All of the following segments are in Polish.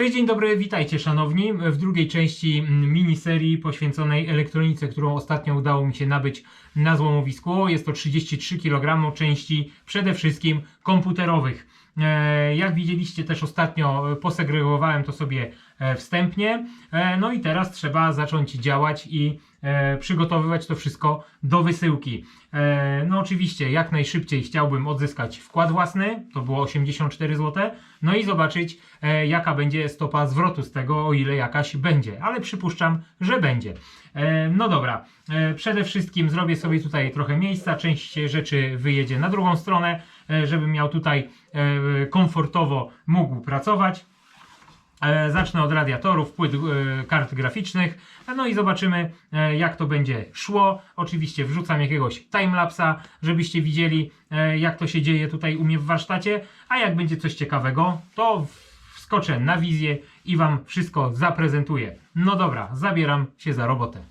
Cześć, dzień dobry, witajcie szanowni w drugiej części mm, miniserii poświęconej elektronice, którą ostatnio udało mi się nabyć na złomowisku. Jest to 33 kg części przede wszystkim komputerowych. E, Jak widzieliście też ostatnio e, posegregowałem to sobie e, wstępnie. No i teraz trzeba zacząć działać i przygotowywać to wszystko do wysyłki. No oczywiście jak najszybciej chciałbym odzyskać wkład własny, to było 84 zł, no i zobaczyć jaka będzie stopa zwrotu z tego, o ile jakaś będzie, ale przypuszczam, że będzie. No dobra, przede wszystkim zrobię sobie tutaj trochę miejsca, część rzeczy wyjedzie na drugą stronę, e, żebym miał tutaj e, komfortowo mógł pracować. E, Zacznę od radiatorów, płyt kart graficznych, no i zobaczymy jak to będzie szło. Oczywiście wrzucam jakiegoś timelapsa, żebyście widzieli jak to się dzieje tutaj u mnie w warsztacie, a jak będzie coś ciekawego, to wskoczę na wizję i Wam wszystko zaprezentuję. No dobra, zabieram się za robotę.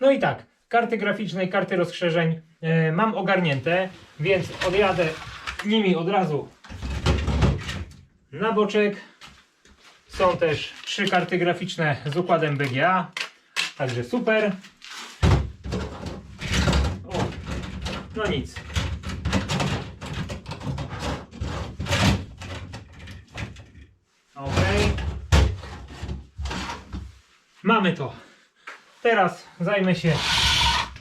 No i tak, karty graficzne i karty rozszerzeń e, mam ogarnięte, więc odjadę nimi od razu na boczek. Są też trzy karty graficzne z układem BGA, także super. O, no nic. Ok. Mamy to. Teraz zajmę się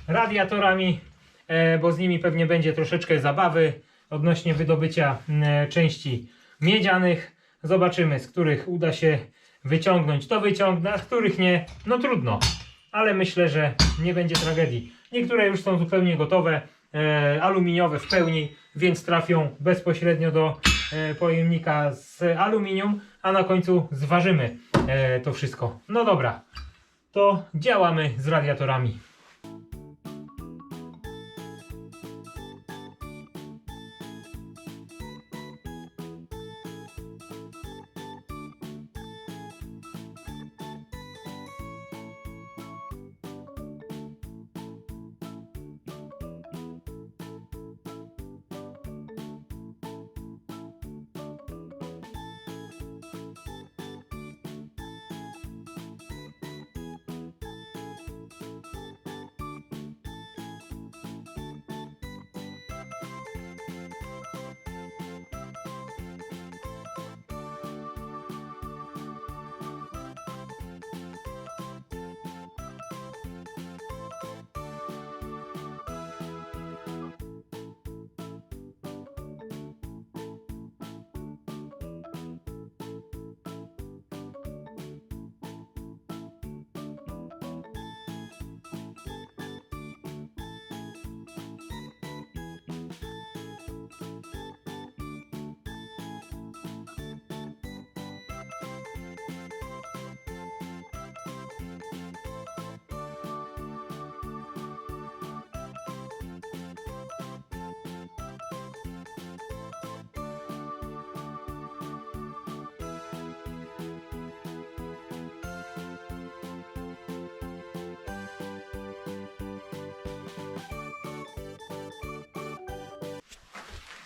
radiatorami, e, bo z nimi pewnie będzie troszeczkę zabawy odnośnie wydobycia e, części miedzianych. Zobaczymy, z których uda się wyciągnąć. To wyciągnę, a z których nie, no trudno. Ale myślę, że nie będzie tragedii. Niektóre już są zupełnie gotowe, e, aluminiowe w pełni, więc trafią bezpośrednio do pojemnika z aluminium, a na końcu zważymy to wszystko. No dobra, to działamy z radiatorami.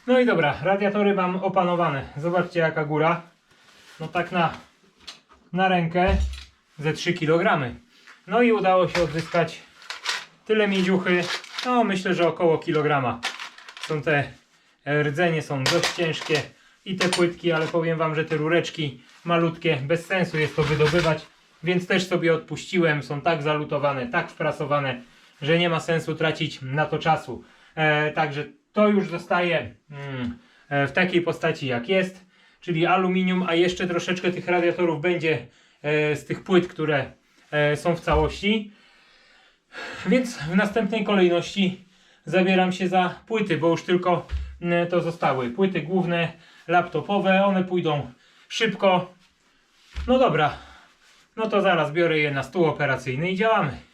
No i dobra, radiatory mam opanowane. Zobaczcie jaka góra. No tak na, na rękę ze 3 kg. No i udało się odzyskać tyle miedziuchy. No myślę, że około kilograma. Są te e, rdzenie są dość ciężkie i te płytki, ale powiem wam, że te rureczki malutkie, bez sensu jest to wydobywać, więc też sobie odpuściłem. Są tak zalutowane, tak wprasowane, że nie ma sensu tracić na to czasu. E, także to już zostaje mm, e, w takiej postaci jak jest, czyli aluminium, a jeszcze troszeczkę tych radiatorów będzie e, z tych płyt, które e, są w całości. Więc w następnej kolejności zabieram się za płyty, bo już tylko mm, to zostały. Płyty główne, laptopowe, one pójdą szybko. No dobra, no to zaraz biorę je na stół operacyjny i działamy.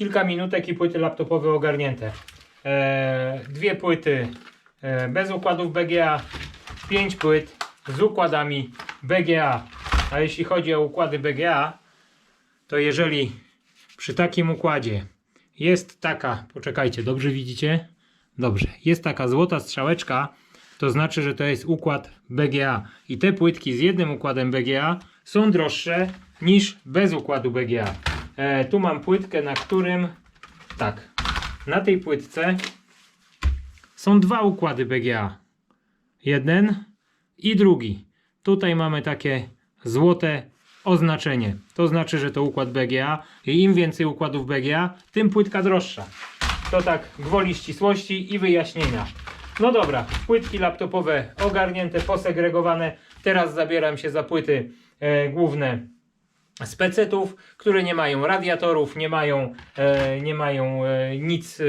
Kilka minutek i płyty laptopowe ogarnięte. E, dwie płyty e, bez układów BGA, pięć płyt z układami BGA. A jeśli chodzi o układy BGA, to jeżeli przy takim układzie jest taka, poczekajcie, dobrze widzicie? Dobrze, jest taka złota strzałeczka, to znaczy, że to jest układ BGA. I te płytki z jednym układem BGA są droższe niż bez układu BGA. E, tu mam płytkę, na którym tak, na tej płytce są dwa układy BGA. Jeden i drugi. Tutaj mamy takie złote oznaczenie. To znaczy, że to układ BGA i im więcej układów BGA, tym płytka droższa. To tak gwoli ścisłości i wyjaśnienia. No dobra, płytki laptopowe ogarnięte, posegregowane. Teraz zabieram się za płyty e, główne specetów, które nie mają radiatorów, nie mają, e, nie mają e, nic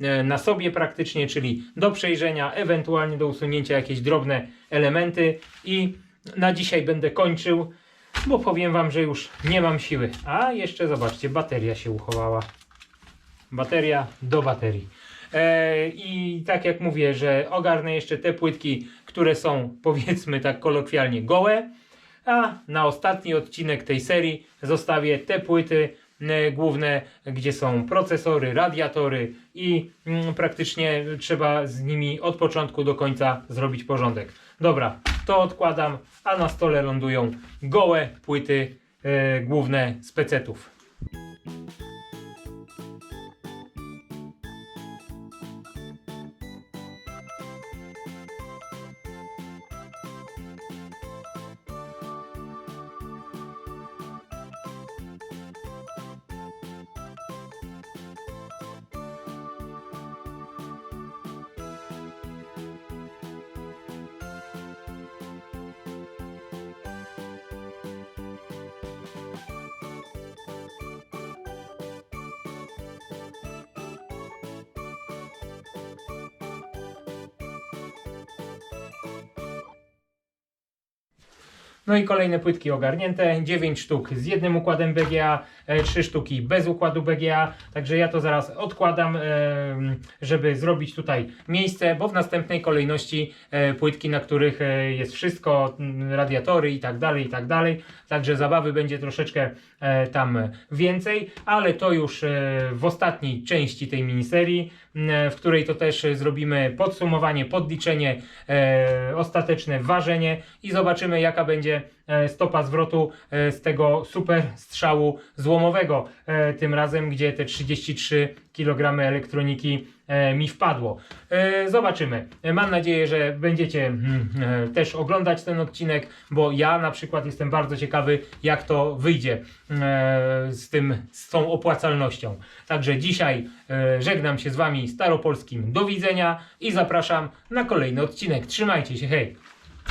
e, na sobie praktycznie, czyli do przejrzenia, ewentualnie do usunięcia jakieś drobne elementy i na dzisiaj będę kończył, bo powiem Wam, że już nie mam siły. A jeszcze zobaczcie, bateria się uchowała. Bateria do baterii. E, I tak jak mówię, że ogarnę jeszcze te płytki, które są powiedzmy tak kolokwialnie gołe, a na ostatni odcinek tej serii zostawię te płyty e, główne, gdzie są procesory, radiatory i mm, praktycznie trzeba z nimi od początku do końca zrobić porządek. Dobra, to odkładam, a na stole lądują gołe płyty e, główne specetów. No i kolejne płytki ogarnięte, 9 sztuk z jednym układem BGA, 3 sztuki bez układu BGA, także ja to zaraz odkładam, em, żeby zrobić tutaj miejsce, bo w następnej kolejności e, płytki, na których e, jest wszystko, radiatory i tak dalej, i tak dalej, także zabawy będzie troszeczkę e, tam więcej, ale to już e, w ostatniej części tej miniserii, w której to też e, zrobimy podsumowanie, podliczenie, e, ostateczne ważenie i zobaczymy jaka będzie e, stopa zwrotu e, z tego super strzału złomowego. E, Tym razem, gdzie te 33 kg elektroniki e, mi wpadło. E, Zobaczymy. E, Mam nadzieję, że będziecie mm, e, też oglądać ten odcinek, bo ja na przykład jestem bardzo ciekawy, jak to wyjdzie e, z tym, z tą opłacalnością. Także dzisiaj e, żegnam się z Wami staropolskim. Do widzenia i zapraszam na kolejny odcinek. Trzymajcie się, hej!